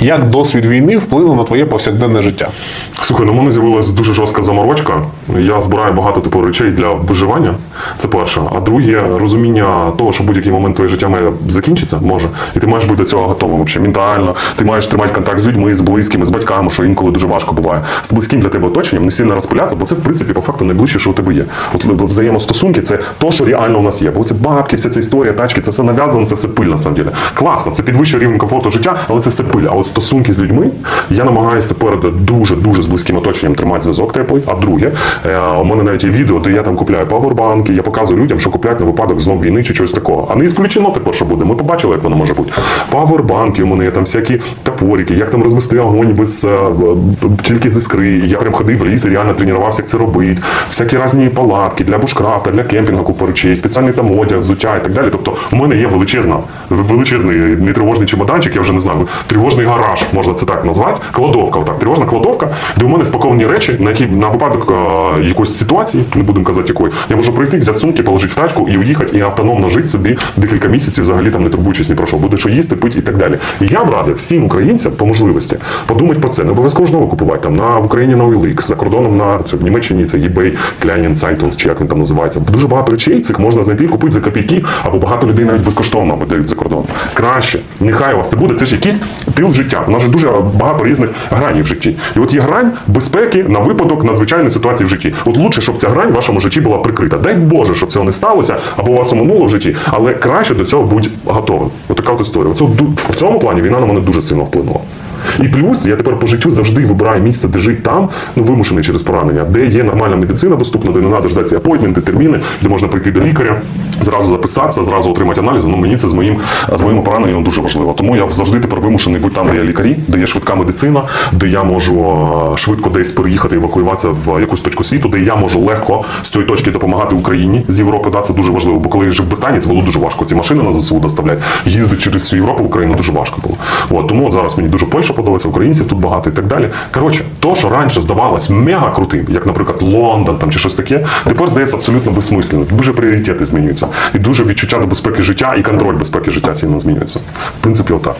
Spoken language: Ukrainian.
Як досвід війни вплинув на твоє повсякденне життя? Слухай, ну в мене з'явилася дуже жорстка заморочка. Я збираю багато типу речей для виживання. Це перше. А друге, розуміння того, що будь-який момент твоє життя має закінчитися, може, і ти маєш бути до цього готовим. Взагалі, ментально. Ти маєш тримати контакт з людьми, з близькими, з батьками, що інколи дуже важко буває. З близьким для тебе оточенням не сильно розпилятися, бо це в принципі по факту найближче, що у тебе є. От взаємостосунки це то, що реально у нас є. Бо це бабки, вся ця історія, тачки, це все нав'язано, це все пиль на самом деле. Класно, це підвищує рівень комфорту життя, але це все пиль. А от стосунки з людьми я намагаюся тепер дуже дуже з близьким оточенням тримати зв'язок теплий. А друге, е, у мене навіть є відео, де я там купляю павербанки, я показую людям, що купляють на випадок знов війни чи чогось такого. А не ісключено тепер, що буде. Ми побачили, як воно може бути. Павербанки, у мене є там всякі топорики, як там розвести огонь без е, тільки з іскри. Я прям ходив в ліс і реально тренувався, як це робити. Всякі різні палатки для бушкрафта, для кемпінгу купу речей, спеціальний там одяг, взуття і так далі. Тобто, у мене є величезна, величезний не тривожний чемоданчик, я вже не знаю, тривожний гараж, можна це так назвати. Кладовка, отак, тривожна кладовка, де у мене спаковані речі, на які на випадок е, якоїсь ситуації, не будемо казати якої, я можу прийти, взяти сумки, положити в тачку і уїхати, і автономно жити собі декілька місяців, взагалі там не турбуючись ні про що, буде що їсти, пити і так далі. І я б радив всім українцям по можливості подумати про це. Не обов'язково ж нову купувати там на в Україні на OLX, за кордоном на це в Німеччині це eBay, Kleinen Zeitung, чи як він там називається. Дуже багато речей цих можна знайти і купити за копійки, або багато людей навіть безкоштовно видають за кордон. Краще, нехай у вас це буде. Це ж якийсь тил життя. У нас же дуже багато різних гранів в житті. І от є грань безпеки на випадок надзвичайної ситуації в житті. От лучше, щоб ця грань в вашому житті була прикрита. Дай Боже, щоб цього не сталося, або у вас оминуло в житті, але краще до цього будь готовим. От така от історія. Оце в цьому плані війна на мене дуже сильно вплинула. І плюс я тепер по життю завжди вибираю місце, де жити там, ну вимушений через поранення, де є нормальна медицина доступна, де не треба ждати апойтменти, терміни, де можна прийти до лікаря, зразу записатися, зразу отримати аналізи. Ну мені це з моїм з моїм пораненням дуже важливо. Тому я завжди тепер вимушений бути там, де є лікарі, де є швидка медицина, де я можу е, швидко десь переїхати, евакуюватися в якусь точку світу, де я можу легко з цієї точки допомагати Україні з Європи. Да, це дуже важливо. Бо коли я жив в це було дуже важко. Ці машини на ЗСУ доставляти. Їздити через всю Європу в Україну дуже важко було. От тому от зараз мені дуже Польща подобається, українців тут багато і так далі. Коротше, то, що раніше здавалось мега крутим, як, наприклад, Лондон там чи щось таке, тепер здається абсолютно безсмислено. Дуже пріоритети змінюються. І дуже відчуття до безпеки життя і контроль безпеки життя сильно змінюється. В принципі, отак.